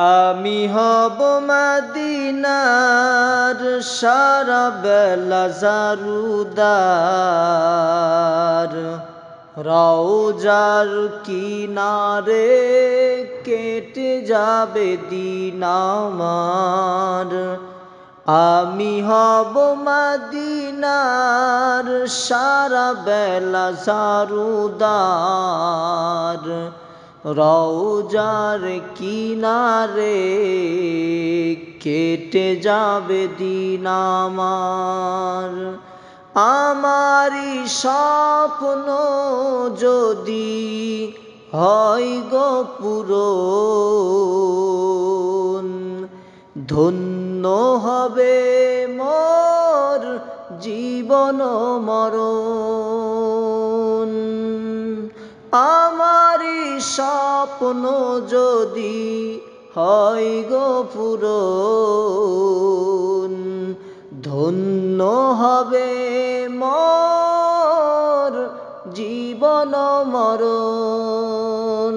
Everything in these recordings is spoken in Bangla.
আমি হব মদিনার সারা বেলা জারুদার। রওজার কিনারে কেটে যাবে দিন আমার। আমি হব মদিনার সারা বেলা জারুদার। রওজার কিনারে কেটে যাবে দিন আমার। আমারই স্বপ্ন যদি হয় গো ধন্য হবে মোর জীবন মরণ। আমারই স্বপ্ন যদি হয় গো পূরণ ধন্য হবে মোর জীবন মরণ।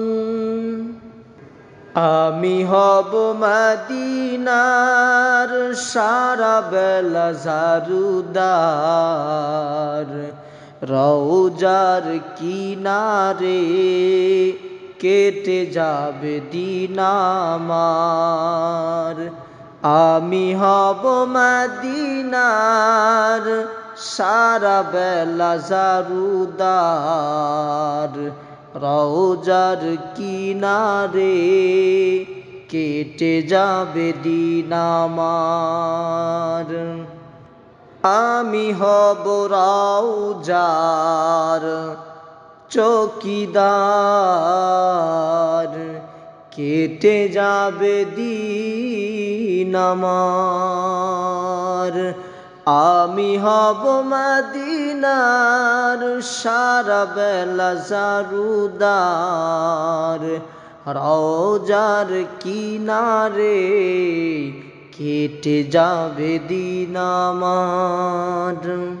আমি হব মদিনার সারা বেলা ঝারুদার রওজার কিনারে কেটে যাবে দিন আমার। আমি হব মদিনার সারা বেলা জারুদার। রওজার কিনারে কেটে যাবে দিন আমার। আমি হব রাউজার চকিদার, কেটে যাবে দিন আমার। আমি হব মদিনার সারা বেলা জারুদার, রওজার কিনারে কেটে যাবে দিন আমার।